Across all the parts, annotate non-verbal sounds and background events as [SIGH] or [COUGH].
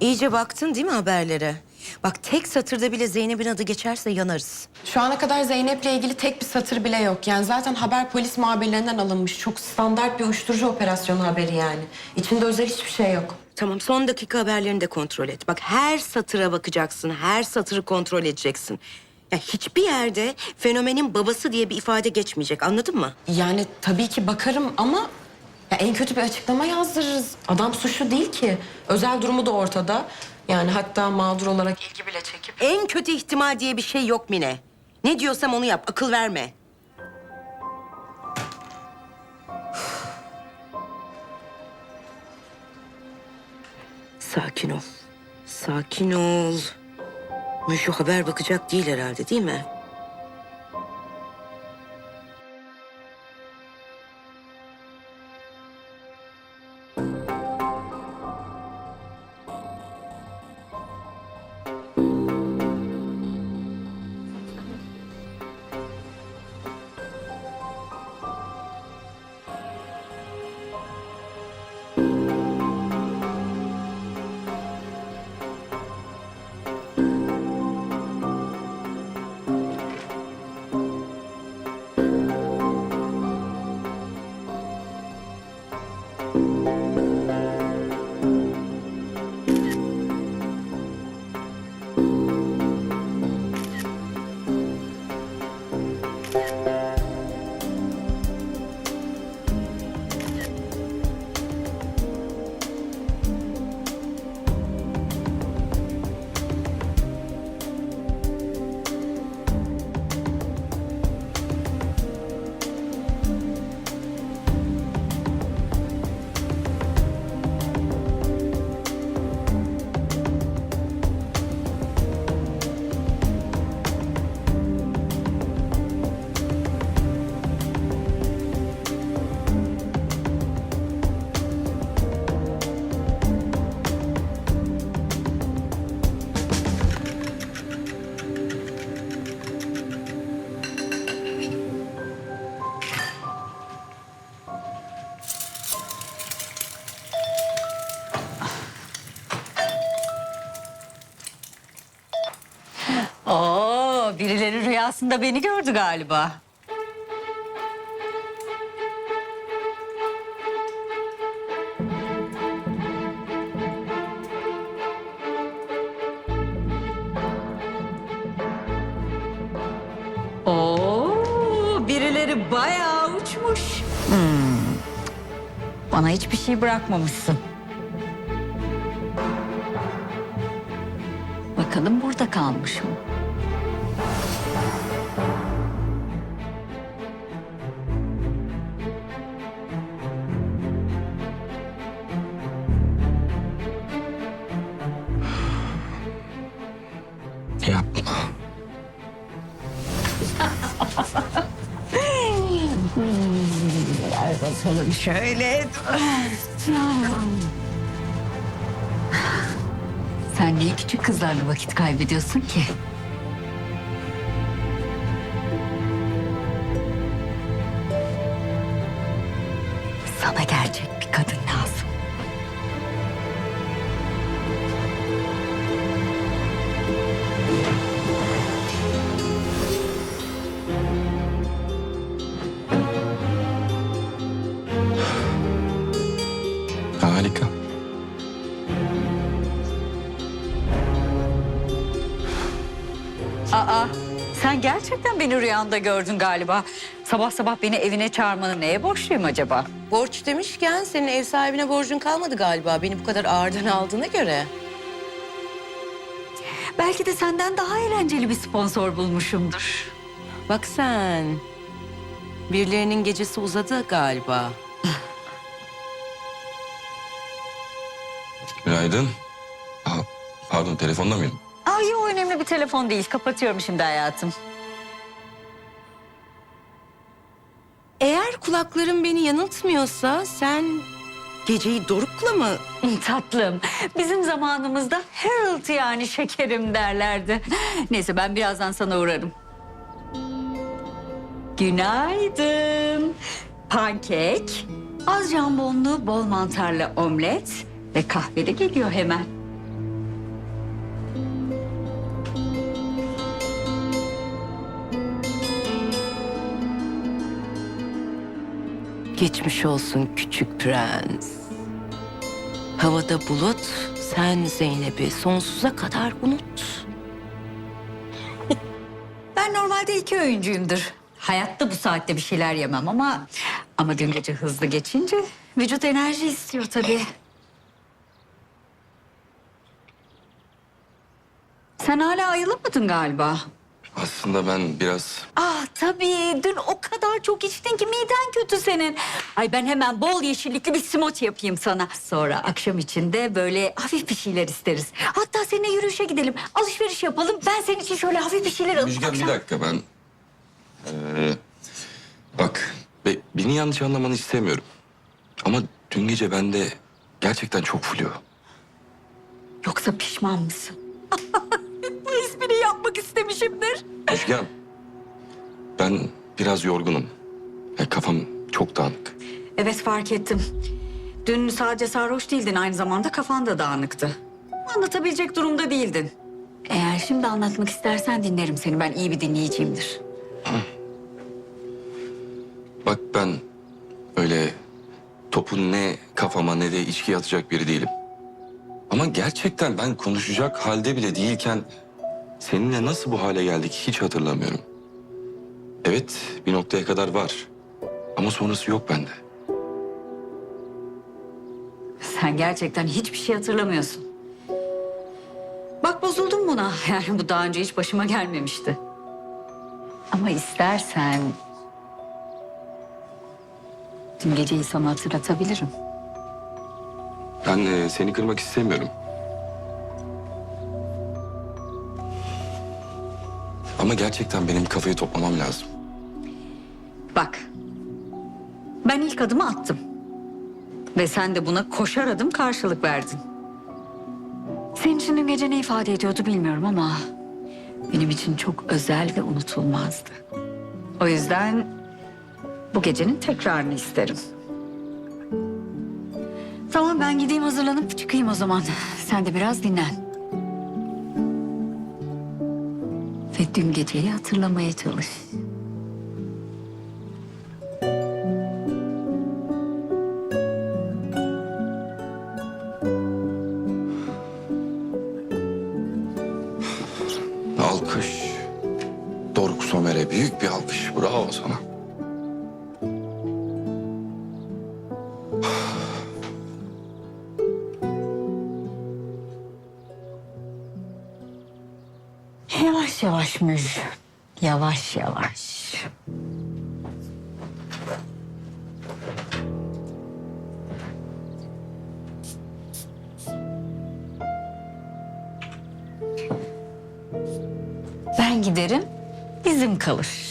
İyice baktın değil mi haberlere? Bak tek satırda bile Zeynep'in adı geçerse yanarız. Şu ana kadar Zeynep'le ilgili tek bir satır bile yok. Yani zaten haber polis muhabirlerinden alınmış. Çok standart bir uyuşturucu operasyonu haberi yani. İçinde özel hiçbir şey yok. Tamam son dakika haberlerini de kontrol et. Bak her satıra bakacaksın, her satırı kontrol edeceksin. Ya hiçbir yerde fenomenin babası diye bir ifade geçmeyecek anladın mı? Yani tabii ki bakarım ama ya en kötü bir açıklama yazdırırız. Adam suçlu değil ki. Özel durumu da ortada. Yani hatta mağdur olarak ilgi bile çekip... En kötü ihtimal diye bir şey yok Mine. Ne diyorsam onu yap, akıl verme. Sakin ol. Sakin ol. Müjde haber bakacak değil herhalde değil mi? Rüyasında beni gördü galiba. Oo, birileri bayağı uçmuş. Hmm. Bana hiçbir şey bırakmamışsın. Bakalım burada kalmış mı? Ver bakalım şöyle. Sen niye küçük kızlarla vakit kaybediyorsun ki? Aa, sen gerçekten beni rüyanda gördün galiba. Sabah sabah beni evine çağırmanı neye borçluyum acaba? Borç demişken senin ev sahibine borcun kalmadı galiba. Beni bu kadar ağırdan aldığına göre. Belki de senden daha eğlenceli bir sponsor bulmuşumdur. Bak sen. Birilerinin gecesi uzadı galiba. Günaydın. Aa, pardon telefonda mıyım? Ay o önemli bir telefon değil. Kapatıyorum şimdi hayatım. Eğer kulaklarım beni yanıltmıyorsa sen geceyi Doruk'la mı? Tatlım. Bizim zamanımızda Harold yani şekerim derlerdi. Neyse ben birazdan sana uğrarım. Günaydın. Pankek, az jambonlu bol mantarlı omlet ve kahveli geliyor hemen. Geçmiş olsun küçük prens. Havada bulut, sen Zeynep'i sonsuza kadar unut. [LAUGHS] Ben normalde iki öğüncüyümdür. Hayatta bu saatte bir şeyler yemem ama... Ama dün gece hızlı geçince vücut enerji istiyor tabii. Sen hala ayılamadın galiba. Aslında ben biraz... Ah tabii dün o kadar çok içtin ki miden kötü senin. Ay ben hemen bol yeşillikli bir smoothie yapayım sana. Sonra akşam için de böyle hafif bir şeyler isteriz. Hatta seninle yürüyüşe gidelim. Alışveriş yapalım. Ben senin için şöyle hafif bir şeyler alayım. Müjgan bir akşam. dakika ben... Ee, bak be, beni yanlış anlamanı istemiyorum. Ama dün gece bende gerçekten çok flu. Yoksa pişman mısın? [LAUGHS] Yapmak istemişimdir. Müjgan ben biraz yorgunum. Ya, kafam çok dağınık. Evet fark ettim. Dün sadece sarhoş değildin aynı zamanda kafan da dağınıktı. Anlatabilecek durumda değildin. Eğer şimdi anlatmak istersen dinlerim seni. Ben iyi bir dinleyiciyimdir. Bak ben öyle topun ne kafama ne de içki atacak biri değilim. Ama gerçekten ben konuşacak halde bile değilken seninle nasıl bu hale geldik hiç hatırlamıyorum. Evet bir noktaya kadar var ama sonrası yok bende. Sen gerçekten hiçbir şey hatırlamıyorsun. Bak bozuldum buna. [LAUGHS] Yani bu daha önce hiç başıma gelmemişti. Ama istersen... Dün geceyi sana hatırlatabilirim. Ben e, seni kırmak istemiyorum. Ama gerçekten benim kafayı toplamam lazım. Bak. Ben ilk adımı attım. Ve sen de buna koşar adım karşılık verdin. Senin için dün gece ne ifade ediyordu bilmiyorum ama... ...benim için çok özel ve unutulmazdı. O yüzden bu gecenin tekrarını isterim. Tamam ben gideyim hazırlanıp çıkayım o zaman. Sen de biraz dinlen. Ve dün geceyi hatırlamaya çalış. Müj. Yavaş yavaş. Ben giderim, izim kalır.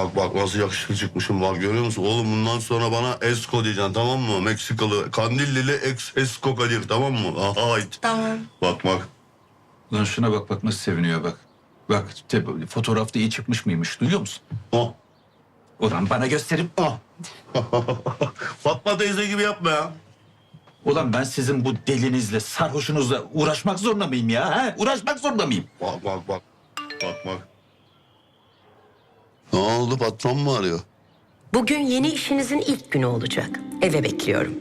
Bak bak nasıl yakışıklı çıkmışım bak görüyor musun? Oğlum bundan sonra bana Esko diyeceksin tamam mı? Meksikalı Kandillili ex Esko Kadir tamam mı? [LAUGHS] Aha ait. Tamam. Bak bak. Lan şuna bak bak nasıl seviniyor bak. Bak te- fotoğrafta iyi çıkmış mıymış duyuyor musun? Oh. Ulan bana gösterip Ah. [LAUGHS] Fatma teyze gibi yapma ya. ulan ben sizin bu delinizle sarhoşunuzla uğraşmak zorunda mıyım ya? Ha? Uğraşmak zorunda mıyım? Bak bak bak. Bak bak. Ne oldu patron mu arıyor? Bugün yeni işinizin ilk günü olacak. Eve bekliyorum.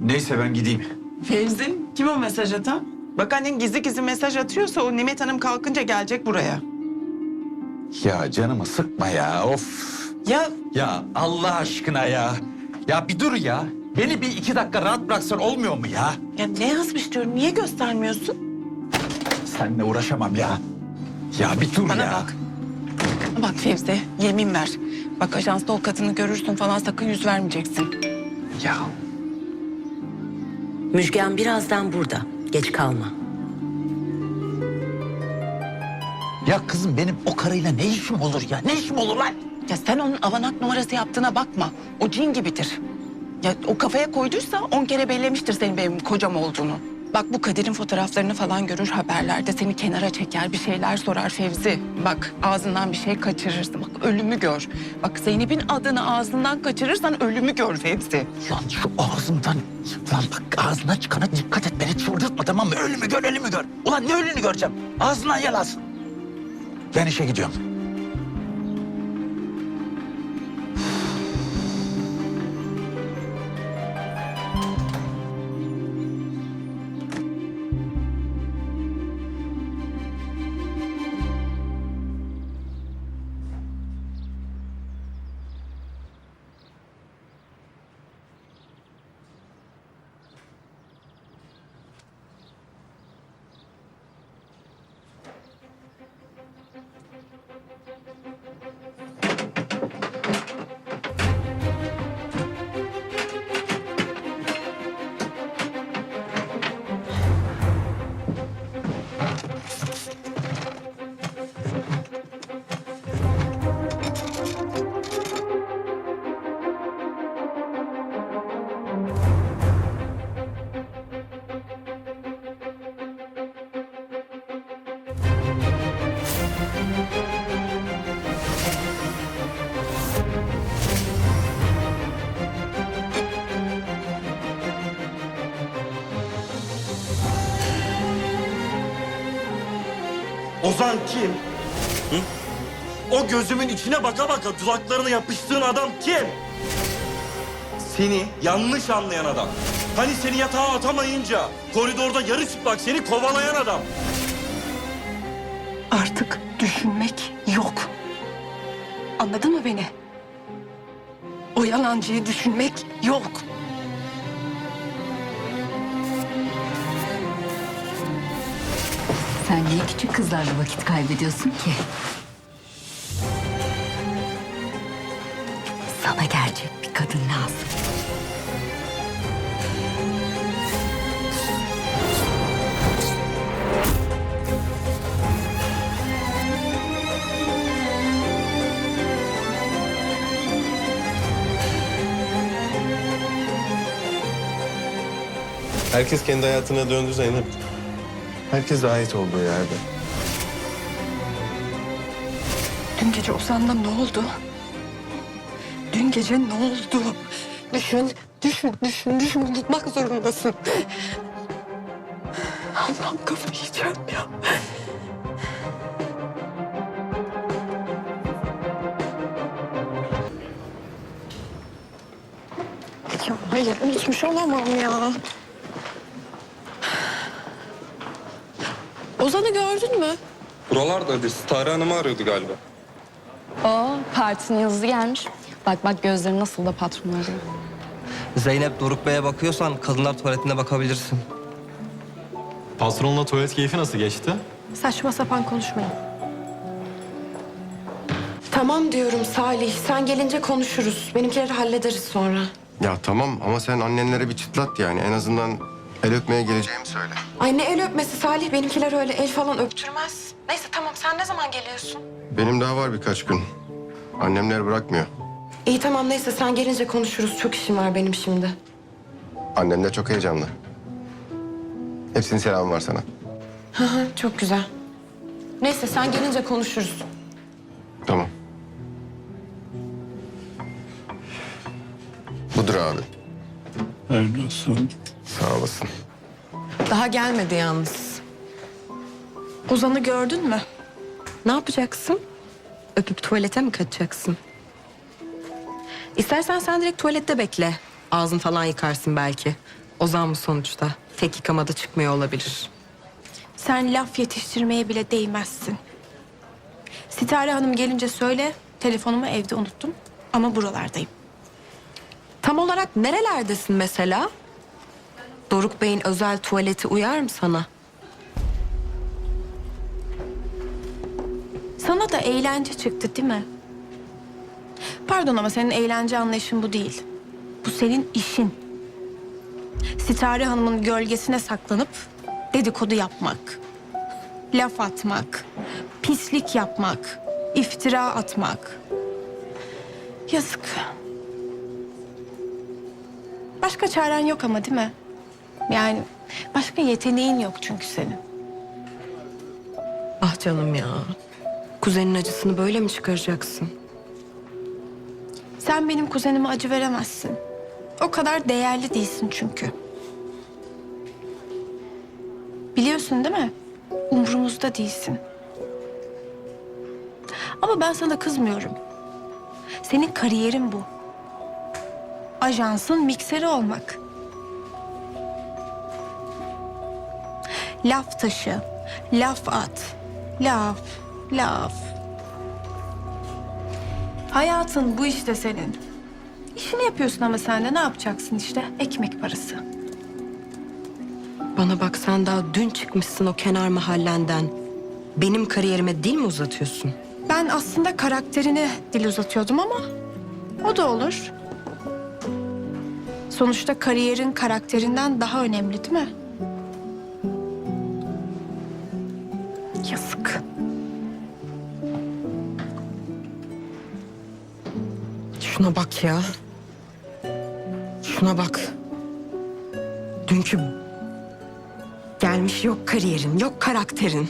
Neyse ben gideyim. Fevzin, kim o mesaj atan? Bak annen gizli gizli mesaj atıyorsa o Nimet Hanım kalkınca gelecek buraya. Ya canımı sıkma ya of. Ya Ya Allah aşkına ya. Ya bir dur ya. Beni bir iki dakika rahat bıraksan olmuyor mu ya? ya ne yazmış diyorum, niye göstermiyorsun? Seninle uğraşamam ya. Ya bir dur Bana ya. bak. Bak Fevzi, yemin ver. Bak ajansta o kadını görürsün falan sakın yüz vermeyeceksin. Ya Müjgan birazdan burada. Geç kalma. Ya kızım benim o karıyla ne işim olur ya? Ne işim olur lan? Ya sen onun avanak numarası yaptığına bakma. O cin gibidir. Ya o kafaya koyduysa on kere bellemiştir senin benim kocam olduğunu. Bak bu Kadir'in fotoğraflarını falan görür haberlerde seni kenara çeker bir şeyler sorar Fevzi. Bak ağzından bir şey kaçırırsın. Bak ölümü gör. Bak Zeynep'in adını ağzından kaçırırsan ölümü gör Fevzi. Lan şu ağzımdan, lan bak ağzından çıkana dikkat et beni çıldırtma tamam mı? Ölümü gör, ölümü gör. Ulan ne ölünü göreceğim? Ağzından yalasın. Ben işe gidiyorum. Ozan kim? Hı? O gözümün içine baka baka dudaklarına yapıştığın adam kim? Seni yanlış anlayan adam. Hani seni yatağa atamayınca koridorda yarı çıplak seni kovalayan adam. Artık düşünmek yok. Anladın mı beni? O yalancıyı düşünmek yok. Sen niye küçük kızlarla vakit kaybediyorsun ki? Sana gerçek bir kadın lazım. Herkes kendi hayatına döndü Zeynep. Herkes ait olduğu yerde. Dün gece Ozan'la ne oldu? Dün gece ne oldu? Düşün, düşün, düşün, düşün. Unutmak zorundasın. Allah'ım kafayı yiyeceğim ya. Ya hayır, unutmuş olamam ya. Ozan'ı gördün mü? Buralardadır. Tarık Hanım'ı arıyordu galiba. Oo, partisine yazısı gelmiş. Bak bak gözleri nasıl da patron arıyor. Zeynep Doruk Bey'e bakıyorsan kadınlar tuvaletine bakabilirsin. Patronla tuvalet keyfi nasıl geçti? Saçma sapan konuşmayın. Tamam diyorum Salih. Sen gelince konuşuruz. Benimkileri hallederiz sonra. Ya tamam ama sen annenlere bir çıtlat yani. En azından el öpmeye geleceğimi söyle. Ay ne el öpmesi Salih. Benimkiler öyle el falan öptürmez. Neyse tamam sen ne zaman geliyorsun? Benim daha var birkaç gün. Annemler bırakmıyor. İyi tamam neyse sen gelince konuşuruz. Çok işim var benim şimdi. Annem de çok heyecanlı. Hepsinin selamı var sana. Hı hı çok güzel. Neyse sen gelince konuşuruz. Tamam. Budur abi. Öyle olsun. Sağ olasın. Daha gelmedi yalnız. Ozan'ı gördün mü? Ne yapacaksın? Öpüp tuvalete mi kaçacaksın? İstersen sen direkt tuvalette bekle. Ağzın falan yıkarsın belki. Ozan mı sonuçta? Tek yıkamada çıkmıyor olabilir. Sen laf yetiştirmeye bile değmezsin. Sitare Hanım gelince söyle. Telefonumu evde unuttum. Ama buralardayım. Tam olarak nerelerdesin mesela? Doruk Bey'in özel tuvaleti uyar mı sana? Sana da eğlence çıktı değil mi? Pardon ama senin eğlence anlayışın bu değil. Bu senin işin. Sitare Hanım'ın gölgesine saklanıp dedikodu yapmak. Laf atmak. Pislik yapmak. iftira atmak. Yazık. Başka çaren yok ama değil mi? Yani başka yeteneğin yok çünkü senin. Ah canım ya. Kuzenin acısını böyle mi çıkaracaksın? Sen benim kuzenime acı veremezsin. O kadar değerli değilsin çünkü. Biliyorsun değil mi? Umrumuzda değilsin. Ama ben sana kızmıyorum. Senin kariyerin bu. Ajansın mikseri olmak. Laf taşı, laf at, laf, laf. Hayatın bu işte senin. İşini yapıyorsun ama sen de ne yapacaksın işte? Ekmek parası. Bana bak sen daha dün çıkmışsın o kenar mahallenden. Benim kariyerime dil mi uzatıyorsun? Ben aslında karakterine dil uzatıyordum ama o da olur. Sonuçta kariyerin karakterinden daha önemli değil mi? Şuna bak ya. Şuna bak. Dünkü gelmiş yok kariyerin, yok karakterin.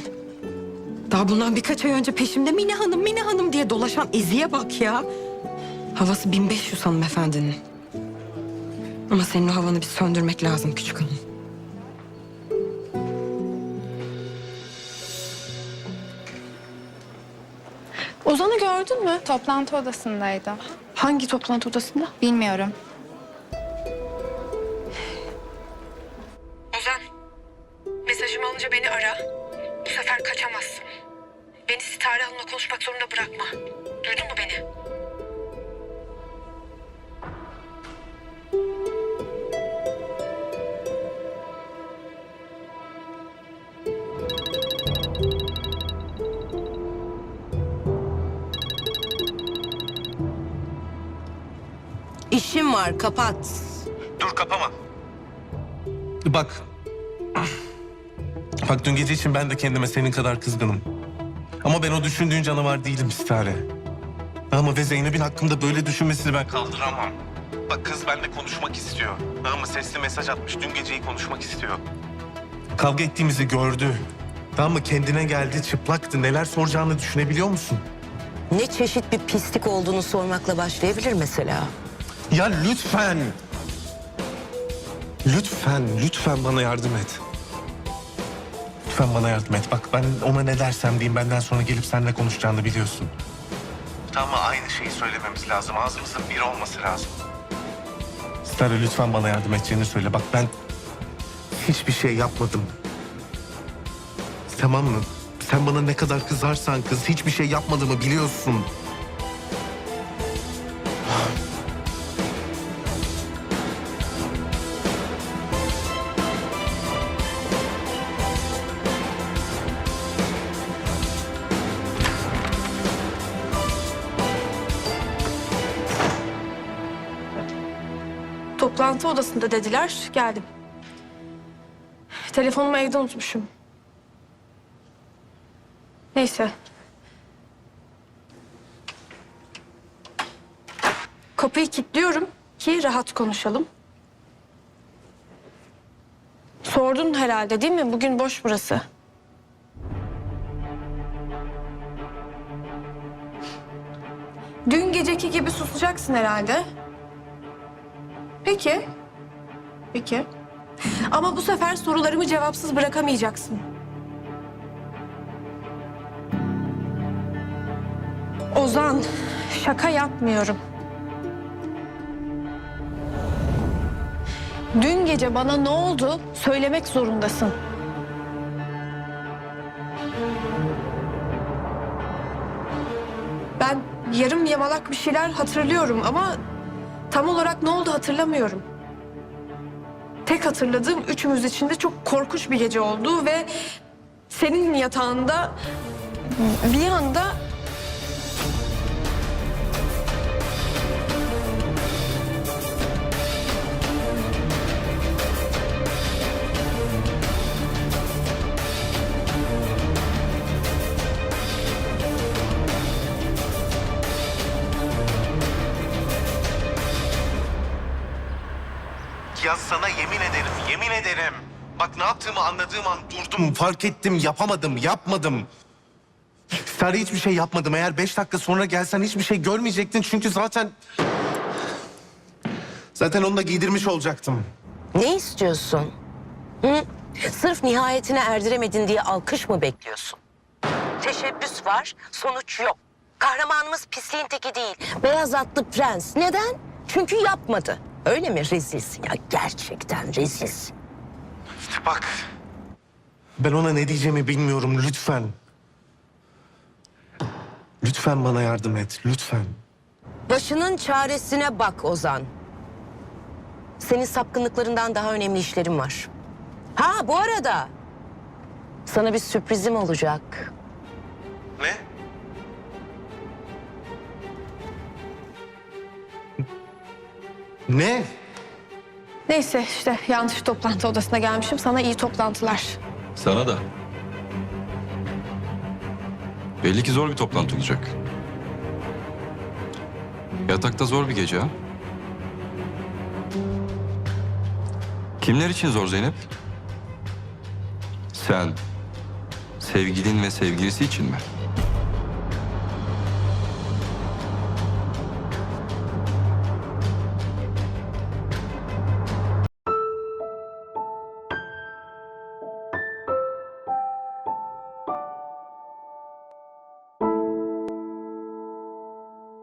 Daha bundan birkaç ay önce peşimde Mine Hanım, Mine Hanım diye dolaşan Ezi'ye bak ya. Havası 1500 hanımefendinin. Ama senin o havanı bir söndürmek lazım küçük hanım. Ozan'ı gördün mü? Toplantı odasındaydı. Hangi toplantı odasında? Bilmiyorum. İşim var kapat. Dur kapama. Bak. [CLEARS THROAT] Bak dün gece için ben de kendime senin kadar kızgınım. Ama ben o düşündüğün canavar değilim Stare. Ama ve Zeynep'in hakkımda böyle düşünmesini ben kaldıramam. Bak kız benimle konuşmak istiyor. Ama sesli mesaj atmış. Dün geceyi konuşmak istiyor. Kavga ettiğimizi gördü. Tamam mı? Kendine geldi, çıplaktı. Neler soracağını düşünebiliyor musun? Ne çeşit bir pislik olduğunu sormakla başlayabilir mesela. Ya lütfen. Lütfen, lütfen bana yardım et. Lütfen bana yardım et. Bak ben ona ne dersem diyeyim benden sonra gelip seninle konuşacağını biliyorsun. Tamam aynı şeyi söylememiz lazım. Ağzımızın bir olması lazım. Stara lütfen bana yardım edeceğini söyle. Bak ben hiçbir şey yapmadım. Tamam mı? Sen bana ne kadar kızarsan kız hiçbir şey yapmadığımı biliyorsun. Toplantı odasında dediler. Geldim. Telefonumu evde unutmuşum. Neyse. Kapıyı kilitliyorum ki rahat konuşalım. Sordun herhalde değil mi? Bugün boş burası. Dün geceki gibi susacaksın herhalde. Peki. Peki. Ama bu sefer sorularımı cevapsız bırakamayacaksın. Ozan, şaka yapmıyorum. Dün gece bana ne oldu söylemek zorundasın. Ben yarım yamalak bir şeyler hatırlıyorum ama tam olarak ne oldu hatırlamıyorum. Tek hatırladığım üçümüz için de çok korkunç bir gece oldu ve senin yatağında bir anda yemin ederim, yemin ederim. Bak ne yaptığımı anladığım an durdum, fark ettim, yapamadım, yapmadım. Sarı hiçbir şey yapmadım. Eğer beş dakika sonra gelsen hiçbir şey görmeyecektin. Çünkü zaten... Zaten onu da giydirmiş olacaktım. Ne istiyorsun? Hı? Sırf nihayetine erdiremedin diye alkış mı bekliyorsun? Teşebbüs var, sonuç yok. Kahramanımız pisliğin teki değil. Beyaz atlı prens. Neden? Çünkü yapmadı. Öyle mi? Rezilsin ya. Gerçekten rezilsin. Bak. Ben ona ne diyeceğimi bilmiyorum. Lütfen. Lütfen bana yardım et. Lütfen. Başının çaresine bak Ozan. Senin sapkınlıklarından daha önemli işlerim var. Ha bu arada sana bir sürprizim olacak. Ne? Ne? Neyse işte yanlış toplantı odasına gelmişim. Sana iyi toplantılar. Sana da. Belli ki zor bir toplantı olacak. Yatakta zor bir gece ha? Kimler için zor Zeynep? Sen, sevgilin ve sevgilisi için mi?